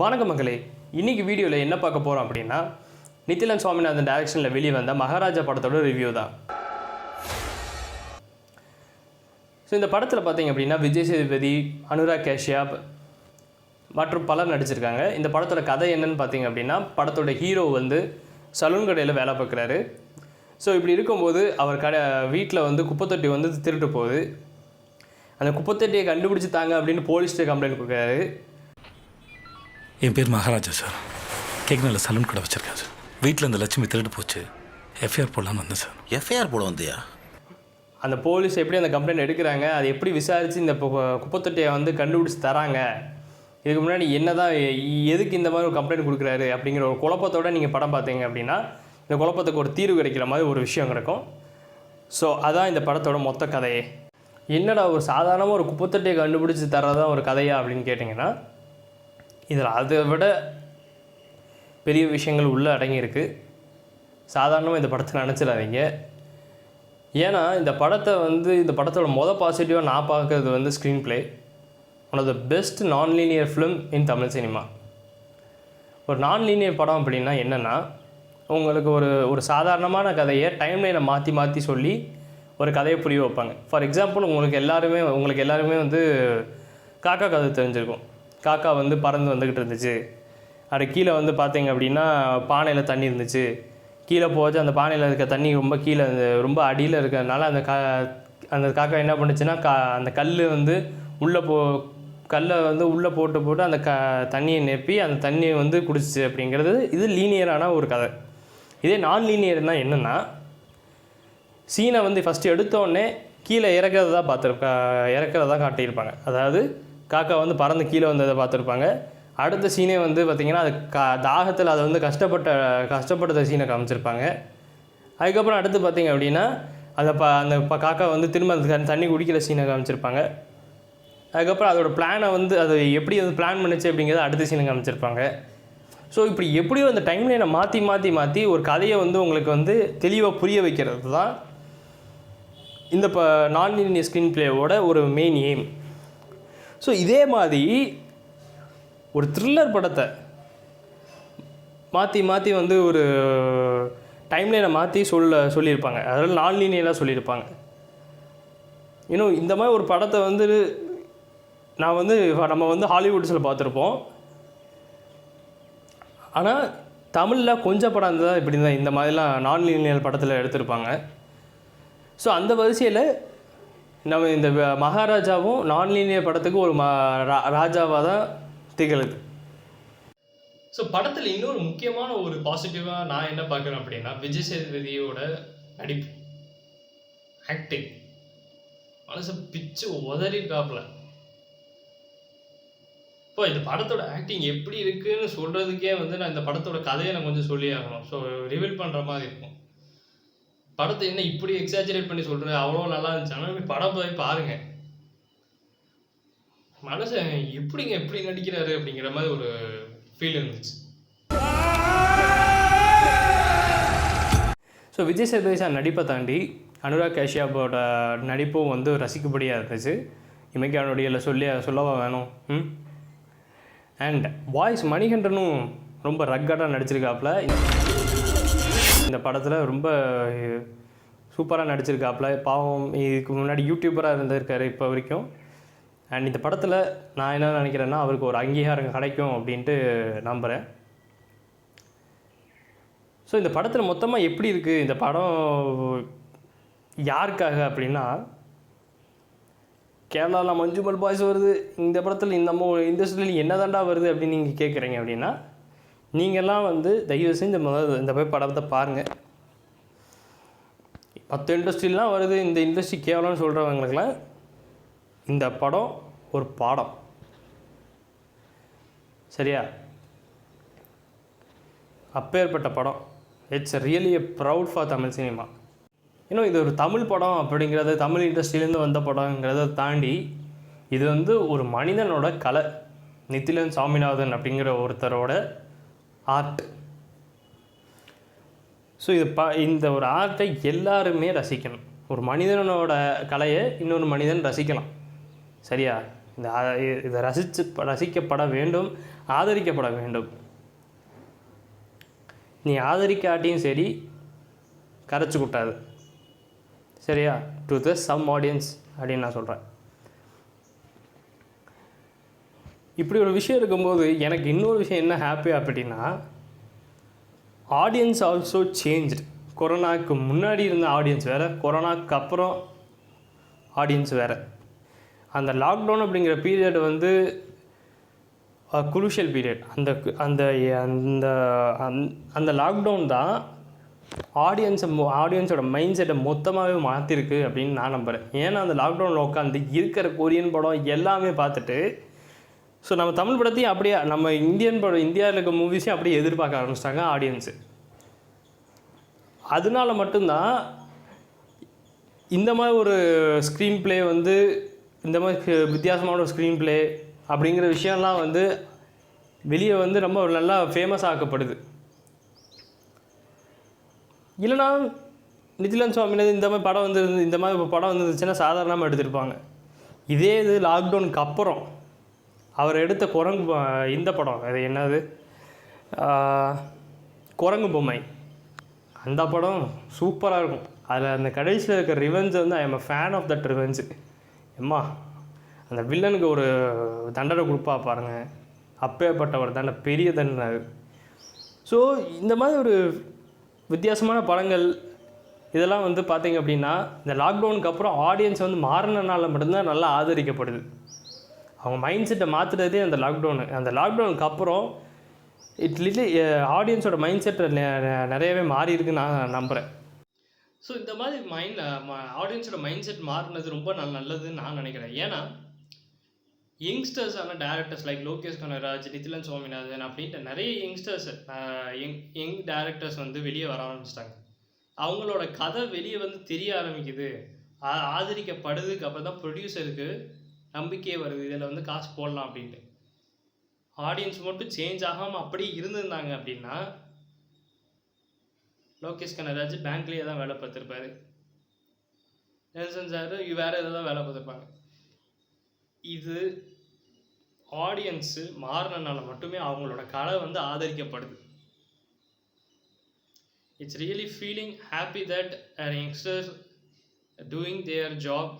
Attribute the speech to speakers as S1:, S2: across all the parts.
S1: வணக்க மக்களே இன்னைக்கு வீடியோவில் என்ன பார்க்க போகிறோம் அப்படின்னா நித்திலன் சுவாமிநாதன் டைரக்ஷனில் வெளியே வந்த மகாராஜா படத்தோட ரிவ்யூ தான். ஸோ இந்த படத்தில் பார்த்தீங்க அப்படின்னா விஜய் சேதுபதி அனுராக் கேஷ்யாப் மற்றும் பலர் நடிச்சிருக்காங்க. இந்த படத்தோட கதை என்னன்னு பார்த்தீங்க அப்படின்னா படத்தோட ஹீரோ வந்து சலூன் கடையில் வேலை பார்க்குறாரு. ஸோ இப்படி இருக்கும்போது அவர் கடை வீட்டில் வந்து குப்பைத்தொட்டி வந்து திருட்டு போகுது. அந்த குப்பைத்தொட்டியை கண்டுபிடிச்சி தாங்க அப்படின்னு போலீஸ்ட்டு கம்ப்ளைண்ட் கொடுக்குறாரு.
S2: என் பேர் மகாராஜா சார். கேக்னல்ல சலூன் கடை வச்சிருக்கேன் சார். வீட்டில் இந்த லட்சுமி திருட்டு போச்சு. எஃப்ஐஆர் போடலான்னு வந்தேன் சார்.
S3: எஃப்ஐஆர் போட வந்தியா?
S1: அந்த போலீஸ் எப்படி அந்த கம்ப்ளைண்ட் எடுக்கிறாங்க அதை எப்படி விசாரித்து இந்த குப்பைத்தொட்டியை வந்து கண்டுபிடிச்சி தராங்க? இதுக்கு முன்னாடி என்ன தான் எதுக்கு இந்த மாதிரி ஒரு கம்ப்ளைண்ட் கொடுக்குறாரு அப்படிங்கிற ஒரு குழப்பத்தோட நீங்கள் படம் பார்த்தீங்க அப்படின்னா இந்த குழப்பத்துக்கு ஒரு தீர்வு கிடைக்கிற மாதிரி ஒரு விஷயம் கிடைக்கும். ஸோ அதான் இந்த படத்தோட மொத்த கதையே. என்னடா ஒரு சாதாரணமாக ஒரு குப்பைத்தொட்டியை கண்டுபிடிச்சி தர்றதான் ஒரு கதையா அப்படின்னு கேட்டிங்கன்னா இதில் அதை விட பெரிய விஷயங்கள் உள்ளே அடங்கியிருக்கு. சாதாரணமாக இந்த படத்தை நினச்சிடாதீங்க. ஏன்னா இந்த படத்தை வந்து இந்த படத்தோட மொதல் பாசிட்டிவாக நான் பார்க்குறது வந்து screenplay one of the best non linear film in Tamil cinema ஒரு நான் லீனியர் படம் அப்படின்னா என்னென்னா உங்களுக்கு ஒரு ஒரு சாதாரணமான கதையை டைம்லைனை மாற்றி மாற்றி சொல்லி ஒரு கதையை புரிய வைப்பாங்க. ஃபார் எக்ஸாம்பிள் உங்களுக்கு எல்லாருமே உங்களுக்கு எல்லாருமே வந்து காக்கா கதை தெரிஞ்சிருக்கும். காக்கா வந்து பறந்து வந்துக்கிட்டு இருந்துச்சு. அது கீழே வந்து பார்த்தீங்க அப்படின்னா பானையில் தண்ணி இருந்துச்சு. கீழே போச்சு அந்த பானையில் இருக்க தண்ணி ரொம்ப கீழே அந்த ரொம்ப அடியில் இருக்கிறதுனால அந்த கா அந்த காக்கா என்ன பண்ணுச்சுன்னா கா அந்த கல் வந்து உள்ளே போ கல்லை வந்து உள்ளே போட்டு போட்டு அந்த க தண்ணியை நெப்பி அந்த தண்ணியை வந்து குடிச்சிச்சு அப்படிங்கிறது இது லீனியரான ஒரு கதை. இதே நான் லீனியர்னால் என்னென்னா சீனை வந்து ஃபஸ்ட்டு எடுத்தோடனே கீழே இறக்கிறதா பார்த்துருப்பா இறக்கிறதா காட்டியிருப்பாங்க. அதாவது காக்கா வந்து பறந்து கீழே வந்ததை பார்த்துருப்பாங்க. அடுத்த சீனே வந்து பார்த்திங்கன்னா அது கா தாகத்தில் அதை வந்து கஷ்டப்பட்ட கஷ்டப்படுத்த சீனை காமிச்சிருப்பாங்க. அதுக்கப்புறம் அடுத்து பார்த்தீங்க அப்படின்னா அந்த ப அந்த ப காக்கா வந்து திரும்ப அந்த தண்ணி- தண்ணி குடிக்கிற சீனை காமிச்சிருப்பாங்க. அதுக்கப்புறம் அதோடய பிளானை வந்து அதை எப்படி வந்து பிளான் பண்ணுச்சு அப்படிங்கிறத அடுத்த சீனை காமிச்சிருப்பாங்க. ஸோ இப்படி எப்படியோ அந்த டைம்லைனை மாற்றி மாற்றி மாற்றி ஒரு கதையை வந்து உங்களுக்கு வந்து தெளிவாக புரிய வைக்கிறது தான் இந்த இப்போ நான் லீனியர் ஸ்க்ரீன் பிளேவோட ஒரு மெயின் எய்ம் ஸோ இதே மாதிரி ஒரு த்ரில்லர் படத்தை மாற்றி மாற்றி வந்து ஒரு டைம்லைனை மாற்றி சொல்ல சொல்லியிருப்பாங்க. அதனால் நான் லீனியராக சொல்லியிருப்பாங்க. இன்னும் இந்த மாதிரி ஒரு படத்தை வந்து நான் வந்து நம்ம வந்து ஹாலிவுட்ஸில் பார்த்துருப்போம். ஆனால் தமிழில் கொஞ்சம் படம் இருந்தால் இப்படி தான் இந்த மாதிரிலாம் நான் லீனியல் படத்தில் எடுத்திருப்பாங்க. ஸோ அந்த வரிசையில் நம்ம இந்த மகாராஜாவும் நான்லீனியர் படத்துக்கு ஒரு ம ரா- ராஜாவாக தான் திகழுது. ஸோ படத்தில் இன்னொரு முக்கியமான ஒரு பாசிட்டிவாக நான் என்ன பார்க்குறேன் அப்படின்னா விஜய் சேதுபதியோட நடிப்பு. ஆக்டிங் மனசு பிச்சு உதறிட்டாப்புல இப்போ இந்த படத்தோட ஆக்டிங் எப்படி இருக்குன்னு சொல்கிறதுக்கே வந்து நான் இந்த படத்தோட கதையை நான் கொஞ்சம் சொல்லி ஆகணும். ஸோ ரிவீல் பண்ணுற மாதிரி இருக்கும். படத்தை என்ன இப்படி எக்ஸாஜரேட் பண்ணி சொல்கிற அவ்வளோ நல்லா இருந்துச்சு. ஆனால் படம் போய் பாருங்க. மனுஷன் எப்படிங்க எப்படி நடிக்கிறாரு அப்படிங்கிற மாதிரி ஒரு ஃபீல் இருந்துச்சு. ஸோ விஜய் சேதுபதி சார் நடிப்பை தாண்டி அனுராக் காஷ்யப்போட நடிப்பும் வந்து ரசிக்கும்படியாக இருந்துச்சு. இமைக்கானுடைய சொல்லி சொல்லவா வேணும்? ம்? அண்ட் வாய்ஸ் மணிகண்டனும் ரொம்ப ரக்கடாக நடிச்சிருக்காப்புல இந்த படத்தில் ரொம்ப சூப்பராக நடிச்சிருக்காப்புல பாவம் இதுக்கு முன்னாடி யூடியூபராக இருந்திருக்காரு இப்போ வரைக்கும். அண்ட் இந்த படத்தில் நான் என்ன நினைக்கிறேன்னா அவருக்கு ஒரு அங்கீகாரம் கிடைக்கும் அப்படின்ட்டு நம்புகிறேன் ஸோ இந்த படத்தில் மொத்தமாக எப்படி இருக்குது இந்த படம் யாருக்காக அப்படின்னா கேரளாவில் மஞ்சுமல் பாய்ஸ் வருது. இந்த படத்தில் இந்த இந்த இண்டஸ்ட்ரியில் என்ன தாண்டா வருது அப்படின்னு நீங்கள் கேட்குறீங்க அப்படின்னா நீங்கள்லாம் வந்து தயவு செஞ்சு முதல்ல இந்த போய் படத்தை பாருங்கள் மற்ற இண்டஸ்ட்ரிலாம் வருது இந்த இண்டஸ்ட்ரி கேவலம்னு சொல்கிறவங்களுக்குலாம் இந்த படம் ஒரு பாடம். சரியா? அப்பேற்பட்ட படம். It's really a proud for Tamil cinema இன்னும் இது ஒரு தமிழ் படம் அப்படிங்கிறது தமிழ் இண்டஸ்ட்ரியிலேருந்து வந்த படங்கிறத தாண்டி இது வந்து ஒரு மனிதனோட கலை. நித்திலன் சாமிநாதன் அப்படிங்கிற ஒருத்தரோட ஆர்ட் ஸோ இது ப இந்த ஒரு ஆர்ட்டை எல்லாருமே ரசிக்கணும். ஒரு மனிதனோட கலையை இன்னொரு மனிதன் ரசிக்கலாம். சரியா? இந்த இதை ரசித்து ரசிக்கப்பட வேண்டும் ஆதரிக்கப்பட வேண்டும். நீ ஆதரிக்காட்டியும் சரி கரைச்சி கூட்டாது. சரியா? டு த சம் ஆடியன்ஸ் அப்படின்னு நான் சொல்கிறேன் இப்படி ஒரு விஷயம் இருக்கும்போது எனக்கு இன்னொரு விஷயம் என்ன ஹாப்பி அப்படின்னா ஆடியன்ஸ் ஆல்சோ சேஞ்ச்டு கொரோனாவுக்கு முன்னாடி இருந்த ஆடியன்ஸ் வேறு கொரோனாக்கு அப்புறம் ஆடியன்ஸ் வேறு. அந்த லாக்டவுன் அப்படிங்கிற பீரியட் வந்து குரூஷியல் பீரியட் அந்த அந்த அந்த அந்த- அந்த லாக்டவுன் தான் ஆடியன்ஸை ஆடியன்ஸோட மைண்ட் செட்டை மொத்தமாகவே மாற்றிருக்கு அப்படின்னு நான் நம்புகிறேன் ஏன்னா அந்த லாக்டவுனில் உட்காந்து இருக்கிற கொரியன் படம் எல்லாமே பார்த்துட்டு ஸோ நம்ம தமிழ் படத்தையும் அப்படியே நம்ம இந்தியன் படம் இந்தியாவில் இருக்க மூவிஸையும் அப்படியே எதிர்பார்க்க ஆரம்பிச்சிட்டாங்க ஆடியன்ஸு அதனால மட்டும்தான் இந்த மாதிரி ஒரு ஸ்க்ரீன் ப்ளே வந்து இந்த மாதிரி வித்தியாசமான ஒரு ஸ்க்ரீன் ப்ளே அப்படிங்கிற விஷயம்லாம் வந்து வெளியே வந்து ரொம்ப நல்லா ஃபேமஸ் ஆக்கப்படுது. இல்லைனா நிதிலன் சுவாமினது இந்த மாதிரி படம் வந்து இந்த மாதிரி படம் வந்துருந்துச்சுன்னா சாதாரணமாக எடுத்திருப்பாங்க இதே இது லாக்டவுனுக்கு அப்புறம் அவர் எடுத்த குரங்கு இந்த படம் அது என்னது? குரங்கு பொம்மை. அந்த படம் சூப்பராக இருக்கும். அதில் அந்த கடைசியில் இருக்க ரிவெஞ்ச் வந்து I am a fan of that revenge எம்மா அந்த வில்லனுக்கு ஒரு தண்டனை கொடுப்பா பாருங்கள் அப்பேற்பட்ட ஒரு தண்டனை பெரிய தண்டனை ஸோ இந்த மாதிரி ஒரு வித்தியாசமான படங்கள் இதெல்லாம் வந்து பார்த்திங்க அப்படின்னா இந்த லாக்டவுனுக்கு அப்புறம் ஆடியன்ஸ் வந்து மாறினனால மட்டும்தான் நல்லா ஆதரிக்கப்படுது. அவங்க மைண்ட் செட்டை மாற்றுறதே அந்த லாக்டவுனு அந்த லாக்டவுனுக்கு அப்புறம் இட் லிட்லி ஆடியன்ஸோட மைண்ட் செட் நிறையவே மாறி இருக்குன்னு நான் நம்புகிறேன் ஸோ இந்த மாதிரி மைண்ட் ஆடியன்ஸோட மைண்ட் செட் மாறினது ரொம்ப நல்ல நல்லதுன்னு நான் நினைக்கிறேன். ஏன்னா யங்ஸ்டர்ஸான டேரக்டர்ஸ் லைக் லோகேஷ் கனகராஜ் நிதிலன் சுவாமிநாதன் அப்படின்ட்டு நிறைய யங்ஸ்டர்ஸ் யங் யங் டேரக்டர்ஸ் வந்து வெளியே வர ஆரம்பிச்சிட்டாங்க. அவங்களோட கதை வெளியே வந்து தெரிய ஆரம்பிக்குது. ஆ- ஆதரிக்கப்படுதுக்கு அப்புறம் தான் ப்ரொடியூசருக்கு நம்பிக்கையே வருது இதில் வந்து காசு போடலாம் அப்படின்ட்டு. ஆடியன்ஸ் மட்டும் சேஞ்ச் ஆகாமல் அப்படியே இருந்திருந்தாங்க அப்படின்னா லோகேஷ் கனராஜ் பேங்க்லேயே தான் வேலை பார்த்துருப்பாரு. நெல்சன் சார் வேறு எதாவது தான் வேலை பார்த்துருப்பாங்க. இது ஆடியன்ஸு மாறினால மட்டுமே அவங்களோட கலை வந்து ஆதரிக்கப்படுது. It's really feeling happy that youngsters doing their job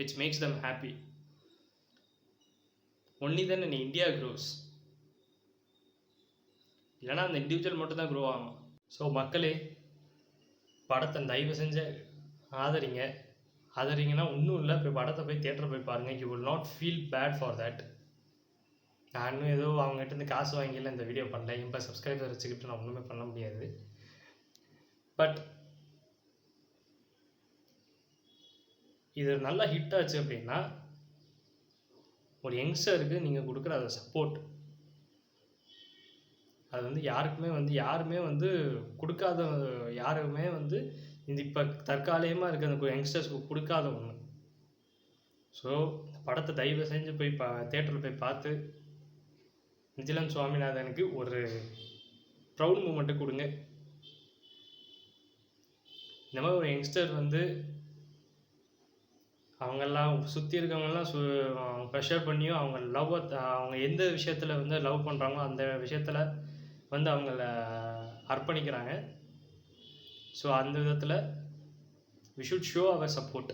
S1: which makes them happy only then in India grows இல்லைன்னா அந்த இண்டிவிஜுவல் மட்டும் தான் க்ரோ ஆகும். ஸோ மக்களே படத்தை தயவு செஞ்ச ஆதரிங்க. ஆதரிங்கன்னா ஒன்றும் இல்லை போய் படத்தை போய் தேட்டரை போய் பாருங்கள் you will not feel bad for that நான் இன்னும் ஏதோ அவங்ககிட்ட இருந்து காசு வாங்கியில் இந்த வீடியோ பண்ணல. இப்போ சப்ஸ்கிரைபர் வச்சுக்கிட்டு நான் ஒன்றுமே பண்ண முடியாது. பட் இது நல்லா ஹிட் ஆச்சு அப்படின்னா ஒரு யங்ஸ்டருக்கு நீங்கள் கொடுக்குற அந்த சப்போர்ட் அது வந்து யாருக்குமே வந்து யாருமே வந்து கொடுக்காத யாருமே வந்து இந்த இப்போ தற்காலிகமாக இருக்க அந்த யங்ஸ்டர்ஸ்க்கு கொடுக்காத ஒன்று ஸோ படத்தை தயவு செஞ்சு போய் பா தேட்டரில் போய் பார்த்து நிஜிலன் சுவாமிநாதனுக்கு ஒரு ப்ரௌட் மூமெண்ட்டு கொடுங்க. இந்த மாதிரி ஒரு யங்ஸ்டர் வந்து அவங்கெல்லாம் சுற்றி இருக்கவங்கெல்லாம் சு ப்ரெஷர் பண்ணியும் அவங்க லவ் அவங்க எந்த விஷயத்தில் வந்து லவ் பண்ணுறாங்களோ அந்த விஷயத்தில் வந்து அவங்கள அர்ப்பணிக்கிறாங்க. ஸோ அந்த விதத்தில் we should show our support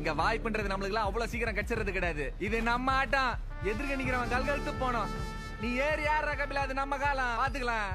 S3: இங்க வாய்ப்புன்றது நம்மளுக்குலாம் அவ்வளவு சீக்கிரம் கிடைச்சிறது கிடையாது. இது நம்ம ஆட்டம். எதிர்க்க நிக்கிறவன் கல்கழுத்து போனோம். நீ ஏறி யார் கபில? அது நம்ம காலம். பாத்துக்கலாம்.